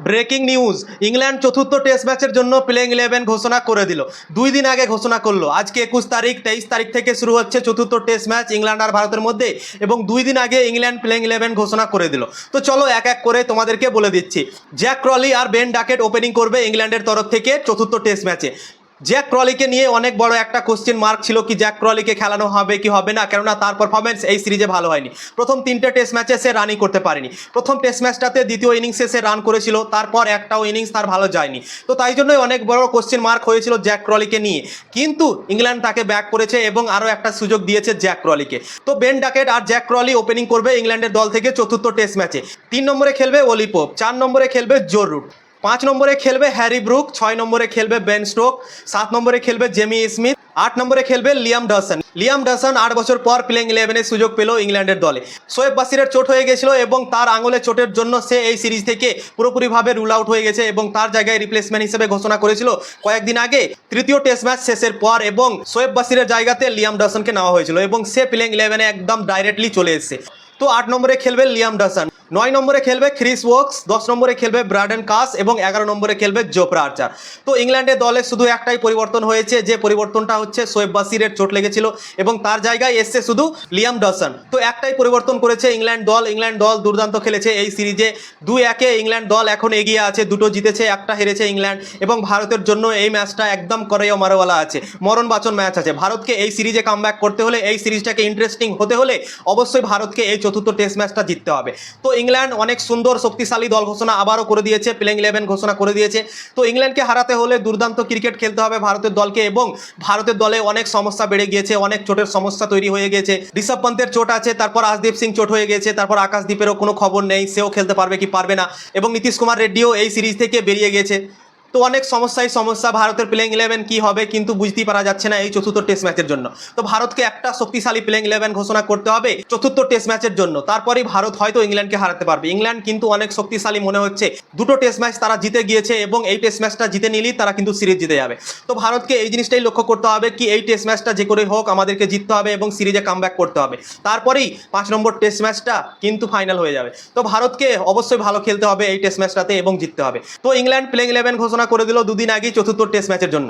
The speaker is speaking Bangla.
ব্রেকিং নিউজ, ইংল্যান্ড চতুর্থ টেস্ট ম্যাচের জন্য প্লেইং ইলেভেন ঘোষণা করে দিল। দুই দিন আগে ঘোষণা করল। আজকে একুশ তারিখ, তেইশ তারিখ থেকে শুরু হচ্ছে চতুর্থ টেস্ট ম্যাচ ইংল্যান্ড আর ভারতের মধ্যে এবং দুই দিন আগে ইংল্যান্ড প্লেইং ইলেভেন ঘোষণা করে দিল। তো চলো এক এক করে তোমাদেরকে বলে দিচ্ছি। জ্যাক ক্রলি আর বেন ডাকেট ওপেনিং করবে ইংল্যান্ডের তরফ থেকে চতুর্থ টেস্ট ম্যাচে। জ্যাক ক্রলিকে নিয়ে অনেক বড় একটা কোশ্চেন মার্ক ছিল কি জ্যাক ক্রলিকে খেলানো হবে কি হবে না, কেননা তার পারফরমেন্স এই সিরিজে ভালো হয়নি। প্রথম তিনটে টেস্ট ম্যাচে সে রানই করতে পারেনি। প্রথম টেস্ট ম্যাচটাতে দ্বিতীয় ইনিংসে সে রান করেছিল, তারপর একটাও ইনিংস তার ভালো যায়নি। তো তাই জন্যই অনেক বড় কোশ্চেন মার্ক হয়েছিল জ্যাক ক্রলিকে নিয়ে। কিন্তু ইংল্যান্ড তাকে ব্যাক করেছে এবং আরও একটা সুযোগ দিয়েছে জ্যাক ক্রলিকে তো বেন ডাকেট আর জ্যাক ক্রলি ওপেনিং করবে ইংল্যান্ডের দল থেকে চতুর্থ টেস্ট ম্যাচে তিন নম্বরে খেলবে ওলিপোপ চার নম্বরে খেলবে জোর রুট পাঁচ নম্বরে খেলবে হ্যারি ব্রুক, ছয় নম্বরে খেলবে বেন স্টোক, সাত নম্বরে খেলবে জেমি স্মিথ, আট নম্বরে খেলবে লিয়াম ডাসন লিয়াম ডাসন আট বছর পর প্লেইং ইলেভেনের সুযোগ পেল ইংল্যান্ডের দলে। সোয়েব বাসিরের চোট হয়ে গেছিল এবং তার আঙুলে চোটের জন্য সে এই সিরিজ থেকে পুরোপুরিভাবে রুল আউট হয়ে গেছে এবং তার জায়গায় রিপ্লেসমেন্ট হিসেবে ঘোষণা করেছিল কয়েকদিন আগে। তৃতীয় টেস্ট ম্যাচ শেষের পর এবং সোয়েব বাসিরের জায়গাতে লিয়াম ডাসনকে নেওয়া হয়েছিল এবং সে প্লেইং ইলেভেনে একদম ডাইরেক্টলি চলে এসেছে। তো আট নম্বরে খেলবে লিয়াম ডাসন নয় নম্বরে খেলবে ক্রিস ওয়ার্কস দশ নম্বরে খেলবে ব্রাডেন কাস এবং এগারো নম্বরে খেলবে জোপরা আর্চার। তো ইংল্যান্ডের দলে শুধু একটাই পরিবর্তন হয়েছে, যে পরিবর্তনটা হচ্ছে সোয়েব বাসিরের চোট লেগেছিল এবং তার জায়গায় এসছে শুধু লিয়াম ডসন। তো একটাই পরিবর্তন করেছে ইংল্যান্ড দল ইংল্যান্ড দল দুর্দান্ত খেলেছে এই সিরিজে। দুই একে ইংল্যান্ড দল এখন এগিয়ে আছে, দুটো জিতেছে, একটা হেরেছে ইংল্যান্ড এবং ভারতের জন্য এই ম্যাচটা একদম করেও মারোয়ালা আছে। মরণ বাচন ম্যাচ আছে। ভারতকে এই সিরিজে কাম করতে হলে, এই সিরিজটাকে ইন্টারেস্টিং হতে হলে অবশ্যই ভারতকে এই চতুর্থ টেস্ট ম্যাচটা জিততে হবে। তো ইংল্যান্ড অনেক সুন্দর শক্তিশালী দল ঘোষণা আবারও করে দিয়েছে প্লেইং ইলেভেন ঘোষণা করে দিয়েছে। তো ইংল্যান্ডকে হারাতে হলে দুর্দান্ত ক্রিকেট খেলতে হবে ভারতের দলকে এবং ভারতের দলে অনেক সমস্যা বেড়ে গিয়েছে, অনেক চোটের সমস্যা তৈরি হয়ে গেছে ঋষভ পন্তের চোট আছে, তারপর আশদীপ সিং চোট হয়ে গেছে তারপর আকাশদ্বীপেরও কোনো খবর নেই, সেও খেলতে পারবে কি পারবে না। এবং নীতিশ কুমার রেড্ডিও এই সিরিজ থেকে বেরিয়ে গেছে তো অনেক সমস্যাই সমস্যা, ভারতের প্লেইং ইলেভেন কি হবে কিন্তু বুঝতেই পারা যাচ্ছে না এই চতুর্থ টেস্ট ম্যাচের জন্য। তো ভারতকে একটা শক্তিশালী প্লেইং ইলেভেন ঘোষণা করতে হবে চতুর্থ টেস্ট ম্যাচের জন্য। তারপরেই ভারত হয়তো ইংল্যান্ডকে হারাতে পারবে। ইংল্যান্ড কিন্তু অনেক শক্তিশালী মনে হচ্ছে। দুটো টেস্ট ম্যাচ তারা জিতে গিয়েছে এবং এই টেস্ট ম্যাচটা জিতে নিলেই তারা কিন্তু সিরিজ জিতে যাবে। তো ভারতকে এই জিনিসটাই লক্ষ্য করতে হবে কি এই টেস্ট ম্যাচটা যে করে হোক আমাদেরকে জিততে হবে এবং সিরিজে কাম করতে হবে। তারপরেই পাঁচ নম্বর টেস্ট ম্যাচটা কিন্তু ফাইনাল হয়ে যাবে। তো ভারতকে অবশ্যই ভালো খেলতে হবে এই টেস্ট ম্যাচটাতে এবং জিততে হবে। তো ইংল্যান্ড প্লেইং ইলেভেন ঘোষণা করে দিল দুদিন আগেই চতুর্থ টেস্ট ম্যাচের জন্য।